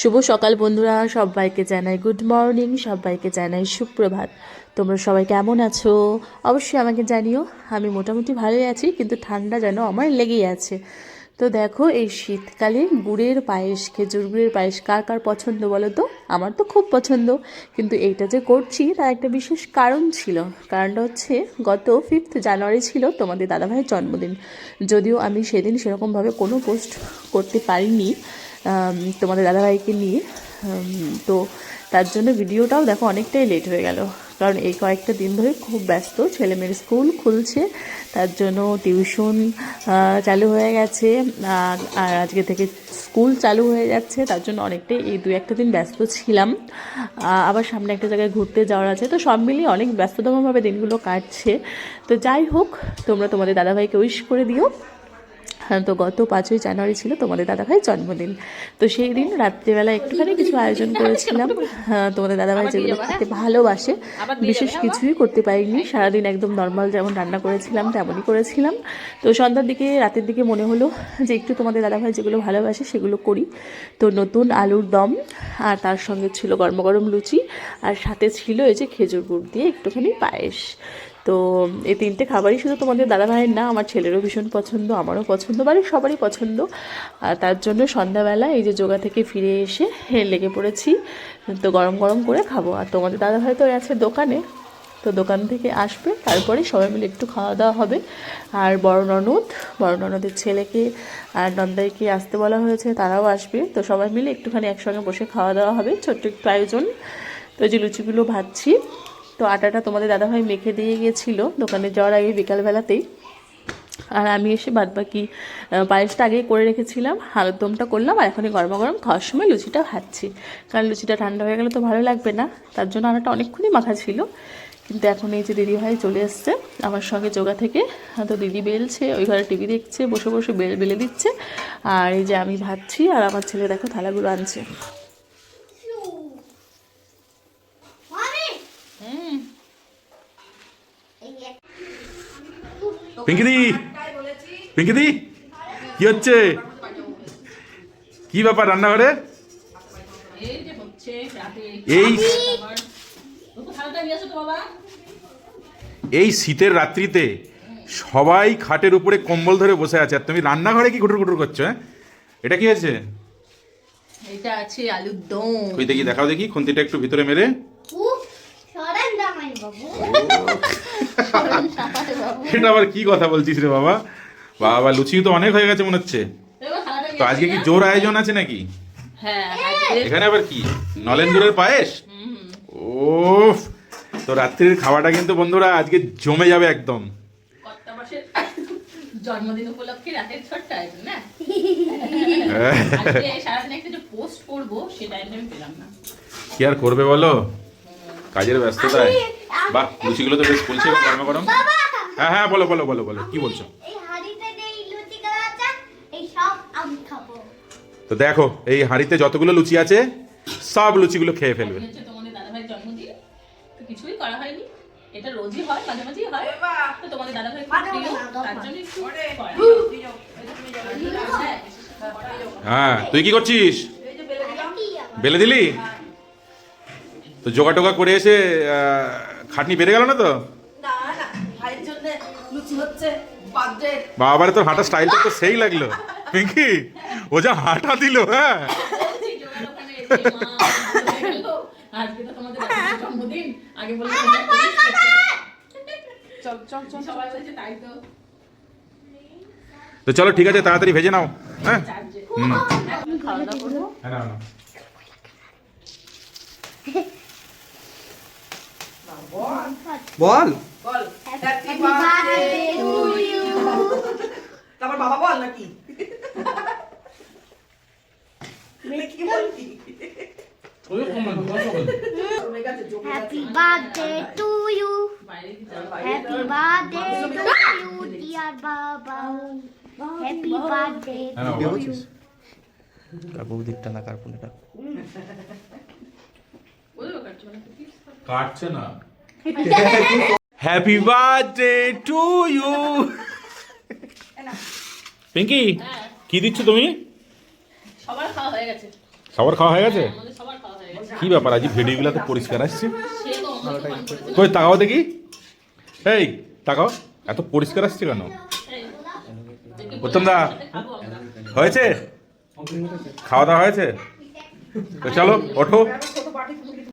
শুভ সকাল বন্ধুরা, সবাইকে জানাই গুড মর্নিং সবাইকে জানাই সুপ্রভাত। তোমরা সবাই কেমন আছো? অবশ্যই আমাকে জানিও, আমি মোটামুটি ভালোই আছি, কিন্তু ঠান্ডা যেন আমার লেগেই আছে। তো দেখো, এই শীতকালে গুড়ের পায়েস, খেজুর গুড়ের পায়েস কার কার পছন্দ বলো তো? আমার তো খুব পছন্দ, কিন্তু এইটা যে করছি তার একটা বিশেষ কারণ ছিল। কারণটা হচ্ছে, গত ফিফথ জানুয়ারি ছিল তোমাদের দাদাভাইয়ের জন্মদিন। যদিও আমি সেদিন সেরকমভাবে কোনো পোস্ট করতে পারিনি তোমাদের দাদাভাইকে নিয়ে তো তার জন্য ভিডিওটাও দেখো অনেকটাই লেট হয়ে গেল। কারণ এই কয়েকটা দিন ধরে খুব ব্যস্ত, ছেলেমেয়ের স্কুল খুলছে, তার জন্য টিউশন চালু হয়ে গেছে আর আজকে থেকে স্কুল চালু হয়ে যাচ্ছে, তার জন্য অনেকটাই এই দু একটা দিন ব্যস্ত ছিলাম। আবার সামনে একটা জায়গায় ঘুরতে যাওয়ার আছে, তো সব মিলিয়ে অনেক ব্যস্ততমভাবে দিনগুলো কাটছে। তো যাই হোক, তোমরা তোমাদের দাদাভাইকে উইশ করে দিও। তো গত পাঁচই জানুয়ারি ছিল তোমাদের দাদাভাইয়ের জন্মদিন। তো সেই দিন রাত্রিবেলা একটুখানি কিছু আয়োজন করেছিলাম। হ্যাঁ, তোমাদের দাদাভাই যেগুলো খেতে ভালোবাসে বিশেষ কিছুই করতে পারিনি। সারাদিন একদম নর্মাল যেমন রান্না করেছিলাম তেমনই করেছিলাম। তো সন্ধ্যার দিকে রাতের দিকে মনে হলো যে একটু তোমাদের দাদাভাই যেগুলো ভালোবাসে সেগুলো করি। তো নতুন আলুর দম আর তার সঙ্গে ছিল গরম গরম লুচি আর সাথে ছিল এই যে খেজুর গুড় দিয়ে একটুখানি পায়েস। তো এই তিনটে খাবারই শুধু তোমাদের দাদা ভাইয়ের না, আমার ছেলেরও ভীষণ পছন্দ, আমারও পছন্দ, বাড়ির সবারই পছন্দ। আর তার জন্য সন্ধ্যাবেলা এই যে যোগা থেকে ফিরে এসে লেগে পড়েছি, তো গরম গরম করে খাব। আর তোমাদের দাদা ভাই তো আছে দোকানে, তো দোকান থেকে আসবে, তারপরে সবাই মিলে একটু খাওয়া দাওয়া হবে। আর বড় ননদ, বড় ননদের ছেলেকে আর নন্দাইকে আসতে বলা হয়েছে, তারাও আসবে। তো সবাই মিলে একটুখানি একসঙ্গে বসে খাওয়া দাওয়া হবে, ছোট্ট একটু আয়োজন। তো যে লুচিগুলো ভাজছি তো আটাটা তোমাদের দাদাভাই মেখে দিয়ে গিয়েছিল দোকানে যাওয়ার আগে বিকালবেলাতেই। আর আমি এসে বাদ বাকি পায়েসটা আগেই করে রেখেছিলাম আলুর দমটা করলাম, আর এখনই গরমা গরম খাওয়ার সময় লুচিটা ভাজছি কারণ লুচিটা ঠান্ডা হয়ে গেলে তো ভালো লাগবে না, তার জন্য আটাটা অনেকক্ষণই মাখা ছিল। কিন্তু এখন এই যে দিদি ভাই চলে এসছে, আমার সঙ্গে যোগা থেকে, তো দিদি বেলছে, ওই ঘরে টিভি দেখছে, বসে বসে বেল বেলে দিচ্ছে, আর এই যে আমি ভাজছি আর আমার ছেলে দেখো থালাগুলো আনছে। পিঙ্কিদি! পিঙ্কিদি! কি হচ্ছে? কি ব্যাপার রান্নাঘরে? এই এই শীতের রাত্রিতে সবাই খাটের উপরে কম্বল ধরে বসে আছে। আর তুমি রান্নাঘরে কি ঘুটুর ঘুটুর করছ হ্যাঁ? এটা কি হয়েছে? এটা আছে আলুর দম। ওই দেখি দেখাও দেখি খুন্তিটা একটু ভিতরে মেরে। এটা আবার কি কথা বলছিস রে বাবা? বাবা লুচি তো অনেক হয়ে গেছে মনে হচ্ছে। তো আজকে কি জোর আয়োজন আছে নাকি? হ্যাঁ এখানে আবার কি? নলেন গুড়ের পায়েস? ওফ তো রাত্রির খাওয়াটা কিন্তু বন্ধুরা আজকে জমে যাবে একদম। জন্মদিন উপলক্ষে রাতের ছোট্ট আয়োজন না? সারাদিন একটা পোস্ট করব সে আমি পেলাম না। কি আর করবে বলো? কাজের ব্যস্ততায়। বাহ লুচিগুলো তো বেশ ফুলছে গরম গরম। হ্যাঁ হ্যাঁ বলো বলো বলো বলো কি বলছো? এই হাঁড়িতে যে এই লুচিগুলো আছে, এই সব আমি খাব। তো দেখো এই হাঁড়িতে যতগুলো লুচি আছে সব লুচিগুলো খেয়ে ফেলবে। হচ্ছে তোমাদের দাদাভাইয়ের জন্মদিন। তো কিছুই করা হয়নি। এটা রোজই হয় মাঝে মাঝেই হয়। তো তোমাদের দাদাভাই খুব তার জন্য একটু হ্যাঁ, হ্যাঁ। তুই কি করছিস? বেলে দিলি? তো জোগা টোগা করে এসে আহ, খাটনি বেড়ে গেল না তো বাবার তোর হাঁটা স্টাইলটা তো সেই লাগল পিঙ্কি ও যা হাঁটা দিল হ্যাঁ। আজকে তো তোমাদের জন্মদিন আগে। চল চল চল সবাই বলছে তাই তো তো চলো ঠিক আছে তাড়াতাড়ি ভেজে নাও হ্যাঁ হুম খাওয়া দাওয়া করব হ্যাঁ। বল বল Happy birthday to you. তারপর বাবা বল নাকি মানে Happy birthday to you. Happy birthday to you, dear Baba. Happy birthday হ্যাঁ, to you. কাকুর দিকটা না কার্পুনেটা বলব না happy birthday to you Pinky হ্যাঁ কি দিচ্ছ তুমি? সবার খাওয়া হয়ে গেছে। সবার খাওয়া হয়ে গেছে? কি ব্যাপার আজ ভিডিওগুলো তো পরিষ্কার আসছে কই তাকাও দেখি। এই তাকাও। এত পরিষ্কার আসছে কেন? উত্তম দা হয়েছে? খাওয়া দাওয়া হয়েছে? তো চলো ওঠো।